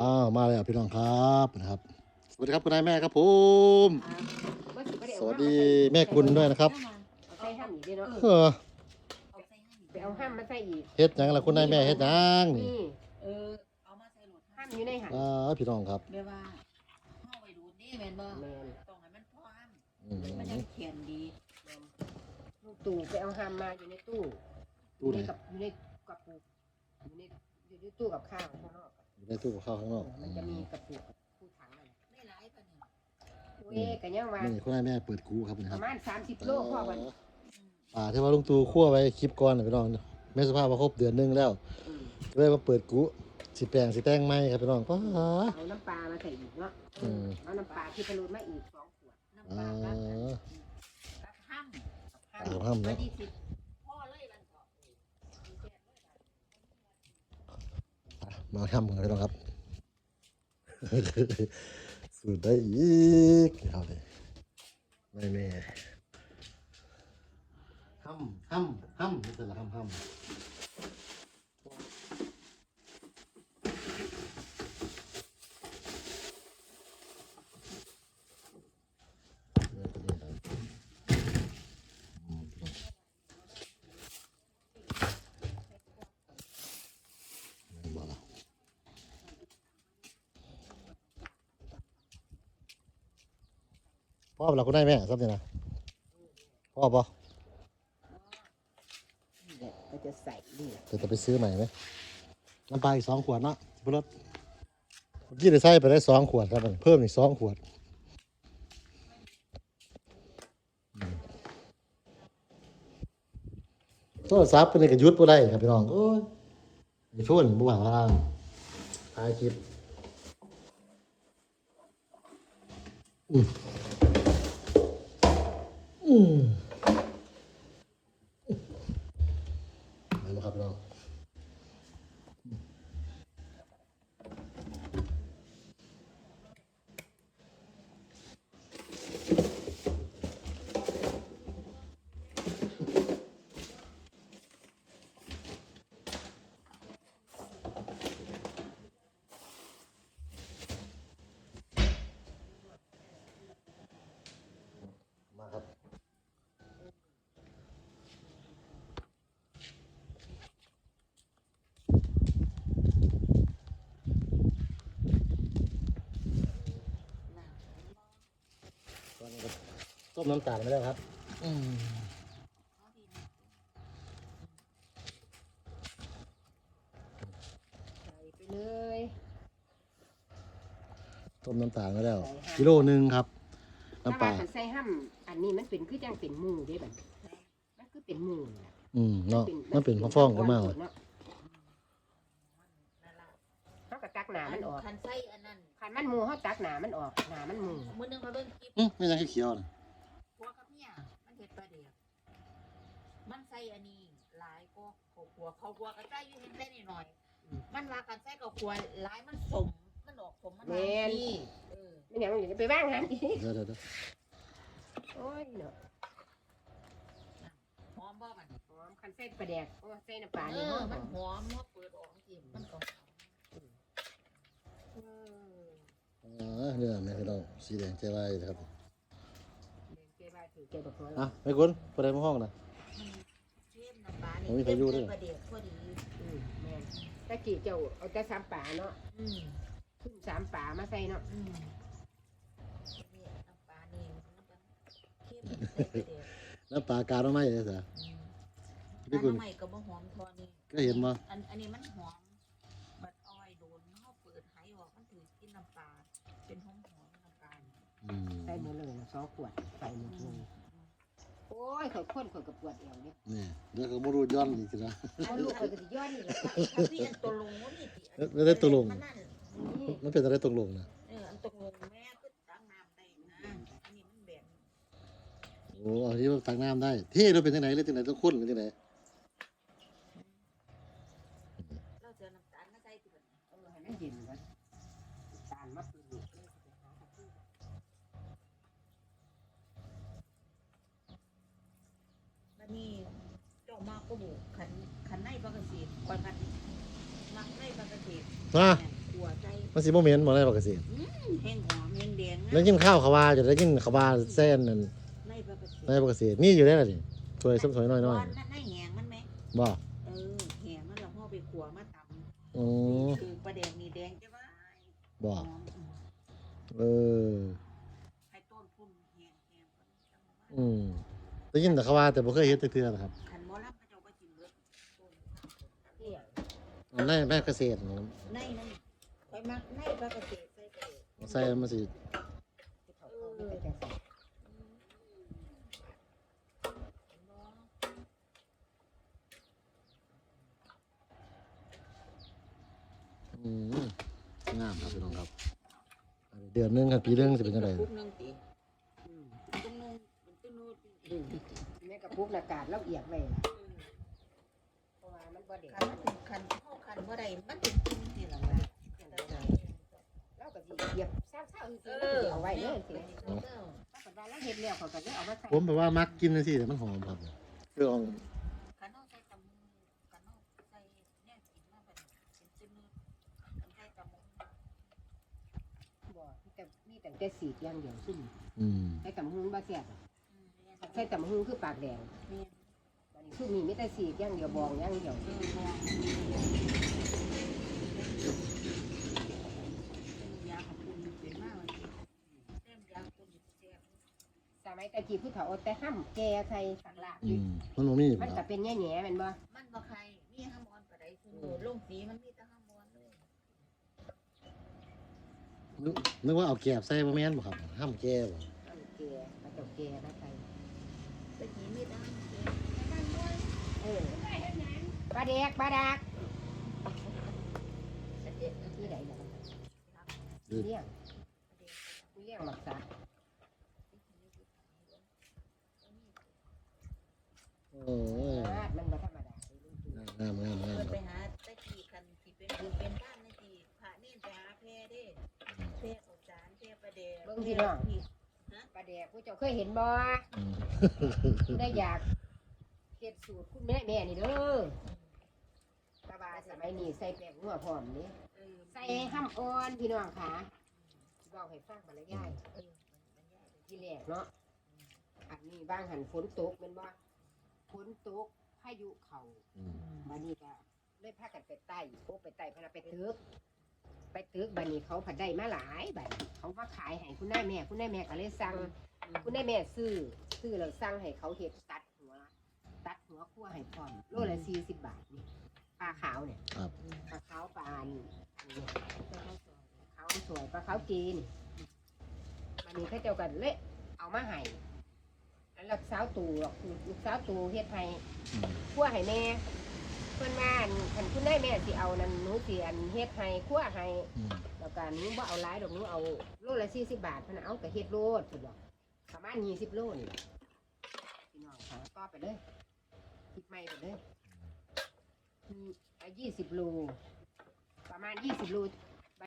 อ้าวมาแล้วพี่น้องครับนะครับ สวัสดีครับคุณนายแม่ครับผมสวัสดีแม่กุลด้วยนะครับเอาใส่ห้ามอีกเด้เนาะเออไปเอาห้ามมาใส่อีกเฮ็ดหยังล่ะคุณนายแม่เฮ็ดหยังนี่นี่เออเอามาใส่รถห้ามอยู่ในหันอ้าวพี่น้องครับแม่ว่าห้าไว้ดูนี่แม่นบ่แมนต้องให้มันพร้อมอืมมันยังเขียนดีลูกตู่ไปเอาห้ามมาอยู่ในตู้ตู้ไหนอยู่ในกับอยู่ในกระปุกอยู่ในอยู่ในตู้กับข้าวข้างนอกอะอยู่ ในตู้กับข้าวข้างนอกมันจะมีกระปุกคู่ถังนั่นไม่หลายปานนี้เว้ยกันยังว่านี่คุณนายแม่เปิดคูครับนะปครัระบมาณสามสิบโลพ่อวันป่าที่ว่าลุงตู่คั่วไว้คลิปก่อนน่ะพี่น้องแม่สภาพมาครบเดือนหนึงแล้วอืมก็เลยมาเปิดกูสิแปลงสิแต่งใหม่ครับพี่น้องป้า เอาน้ำปลามาใส่อีกเนาะอืม เอาน้ำปลาที่ผลุมาอีกสองขวดน้ำปอ่าลากับกับห้ำห้ามเอาห้ามวันเนาะนี้สิพ่อเลยมันก็ มาทำกันพี่น้องครับ สูดได้อีกเอาเลยไม่แม่ห้ำห้ำห้ำนี่เป็นละห้ำห้ำบ่ล่ะ พ่อเราก็ได้แม่ซับเนี่ยนะพ่อปะนี่แหละก็จะใส่นี่แหละเดี๋ยวจะไปซื้อใหม่ไหมน้ำปลาอีกสองขวดเนาะสิบรถเมื่อกี้ได้ใส่ไปได้สองขวดครับมันเพิ่มอีกสองขวดอืมโทรศัพท์เป็นกระยุทธ์บ่ได้ครับพี่น้องโอ้ยไอ้ช่วนบ่หวังว่าถ่ายคลิปอืม อืมไปแล้วครับพี่น้อง มาครับ ตอนนี้ก็ ต้มน้ำตาลไม่ได้ครับอืมใส่ไปเลยต้มน้ำตาลไม่ได้วกิโลหนึ่งครับน้ำปลาแต่ว่คันใส่ห้ามอันนี้มันเป็นคือจังเป็นหมูเด้บัดมันคือเป็นหมูน่ะอืมเนาะมันเป็นฟ้องๆกันมากเลยเนาะนั่นล่ะเขาก็ตักหนามันออกคันไส้อันนั้นคันมันหมูเขาตักหนามันออกหนามันหมู มื้อนึงเขาเบิ่งคลิปอืมไม่ยังเขียวๆนะ ผัวกับเมียมันเฮ็ดปลาเดียก มันใส่อันนี้หลายก็เขากลัวเขากลัวก็ใส่อยู่เห็นใส่นิดหน่อย มันว่ากันใส่ก็กลัวหลายมันสมมันออกสมมันหลายที่เออไม่อย่างนี้ไปบ้างหันอีกเดี๋ยวเดี๋ยวเดี๋ยวโอ้ยเนาะหอมบ่มันหอมคันใส่ปลาแดกโอ้ใส่น้ำปลาเอนี่อหอมมันหอมเมื่อเปิดออกจริงมันก็หอมเอออ่าเนี่ยแม่พี่น้องสีแดงใจร้ายนะครับเจ๊บ้าถือเจ๊บอกว่า อะไม่คุณไปได้มาห้องนะเข้ มน้ำปลาผมมีใครอยู่ด้วย ประเดี๋ยวพอดีอืมแม่นตะกี้เจ้าเอาแต่สามป่าเนาะอืมขึ้นสามป่ามาใส่เนาะอืมนี่น้ำปลานี่มันน้ำปลาเข้มใส่ประเดี๋ยวน้ำปลากาต้องไหมเลยสะอืมพี่ปคุลาณใหม่ก็บ่หอมทอนี่ ก็เห็นมาอันอันนี้มันหอม บัดอ้อยโดนเฮาเปิดไหออกมันถือกินน้ำปลาเป็นหอมหอมน้ำปลานี่อืมใส่หมดเลยนะสองขวดใส่หมดเลย โอ้ยข่อยข้นข่อยกับปวดเอวเนี่ยนี่เดี๋ยวเขาไม่รู้ย้อนอีกนะ เอาลูกข่อยก็สิย้อนนี่แหละถ้าพี่อันตัวลงนี่ติอันไม่ได้ตัวลงมันนั่นนี่มันเป็นอะไรตกลงนะเอออันตกลงแม่ก็ตั้งน้ำได้นะอันนี้มันแบบโอ้อันนี้มันตักน้ำได้เท่เราเป็นที่ไหนเลยที่ไหนต้องข้นหรือที่ไหน เราเจอน้ำตาลมาใส่ที่บัดนี้ เออให้มันเย็นก่อนตาลมาปืนลูกเลยสิไปหาตะกี้ บัดนี้ เจ้ามาก็บุขันขันในปกติก่อนกันมักในปกติมาขัวใจไปมันสิบ่เหม็นบ่ได้บ่กสิแห้งหอมแห้งแดงได้กินข้าวเขาว่าจะได้กินเขาว่าแซ่นนั่นในปกติในบ่กสิมีอยู่ได้ล่ะนี่ถ้วยซ้ำถ้วยน้อยในแหงมันไหมๆบ่เออแหงมันเราห่อไปขัวมาตำอืมคือปลาแดงนี่แดงจะว่าบ่หอมเออไอ้ต้นพุ่นแหงแหงอืมได้ยินแต่เขาว่าแต่บ่เคยเฮ็ดจักเทื่อนะครับ ขันหมอลำพระเจ้าก็กินเบิดต้น เนี่ย อัน ในแม่เกษตรนะครับในนั่นไปมักในปลากระเกษใส่กระเดใส่มันสิที่เขาเอาไปจังซั่นอืมงามครับพี่น้องครับเดือนหนึงครับปีหนึงสิเป็นจังไดปุ๊บนึงติอืมตุ้งนึงเป็นตุ้งนู้นอืมแม่กระปุกอากาศเราเอียดไว้ล่ะเพราะว่ามัน บ่เด็ดคันมันถึงคันเข้าคันเมื่อใดมันถึงกินสิหลังละเราก็สิเหยียบเศร้าๆซื่อๆแล้วก็สิเอาไว้เลยสิถ้าเกิดว่าเราเฮ็ดแล้วเขาก็จะเอามาใส่ผมแบบว่ามักกินจังซี่แต่มันหอมครับคือลองคันเอาใส่ตำมือคันเอาใส่เนี่ยกินมาเป็นเป็นจิ้มมือคันใส่ตำมือบ่แต่มีแต่แต่สีกอย่างเดียวซึ่งอืม ใส่ตำหุงบ่แซ่บอะอืมใส่ตำหุงคือปากแดงนี่บัดนี้ คือมีมีแต่สีกอย่างเดียวบองอย่างเดียวเออมองเป็นยาของคุณเป็นมากเลยเต็มยาคุณเสียบสมัยตะกี้ผู้เฒ่าเอาแต่ห้ำแก่ใส่สักละอืมมันบ่มีมันคก็รับเป็นแง่ๆแม่นบ่มันบ่ใครมีห้ามอนปะไดคือมือลงสีมันมีแต่ห้ามอนเลยนึกนึกว่าเอาแกบใส่บ่แม่นบ่ครับห้ามแก้บ่ ห้ำแก่กระเจ้าแก่มาใส่ตะกี้มีแต่ห้ามเสีย เออ ปลาแดกปลาดักเด็ดที่ไหนล่ะเลี้ยงเลี้ยงหมักสักโอ้ยมันบ่ธรรมดาเลยลูกจูงามงามงามเพิ่นคไปรับหาตะกี้คันที่เป็นคือเป็นบ้านในที่พระนี่ไปหาแพร่เด้แพร่ของจานแพร่ประเดะเบิ่งพี่น้องปลาแดกผู้เจ้าเคยเห็นบ่อืมได้อยาก เฮ็ดสูตรคุณแม่แม่นี่เด้อตาบาสมัยนี้ใส่แป้งนัวพร้อมนี่เออใส่ห้ำอ่อนพี่น้องค่ะเว้าให้ฟังบรรยายเออที่แรกเนาะอันนี้บ้างหันฝนตกแม่นบ่ฝนตกพายุเข้าอืมบัดนี้ก็เลยพากันไปใต้โอ้ไปใต้พาไปตึกไปตึกบัดนี้เขาผัดได้มาหลายบัดนี้เขามาขายให้คุณนายแม่ คุณนายแม่ก็เลยสั่งคุณนายแม่ซื้อซื้อแล้วสั่งให้เขาเฮ็ดตัดหัวตัดหัว คั่วให้พร้อมโลละสี่สิบบาทนี่ปลาขาวเนี่ยครับ ปลาขาวปลาอันนี้ขาวสวยปลาขาวจีนบัดนี้เขาเจ้ากันเละเอามาให้แล้วลูกสาวตู่หรอกลูกสาวตู่เฮ็ดให้อืมคั่วให้แม่เพิ่นว่าอันคันคุณได้แม่สิเอานั่นหนูสิอันเฮ็ดให้คั่วให้อืมแล้วก็หนูบ่เอาหลายดอกหนูเอาโลละ40บาทเพิ่นนะเอาแต่เฮ็ดโลดเพิ่นบอกประมาณ20โลนี่แหละพี่น้องค่ะต่อไปเลยิดใหม่ไปเลยมียี่สิบโลประมาณยี่สิบโล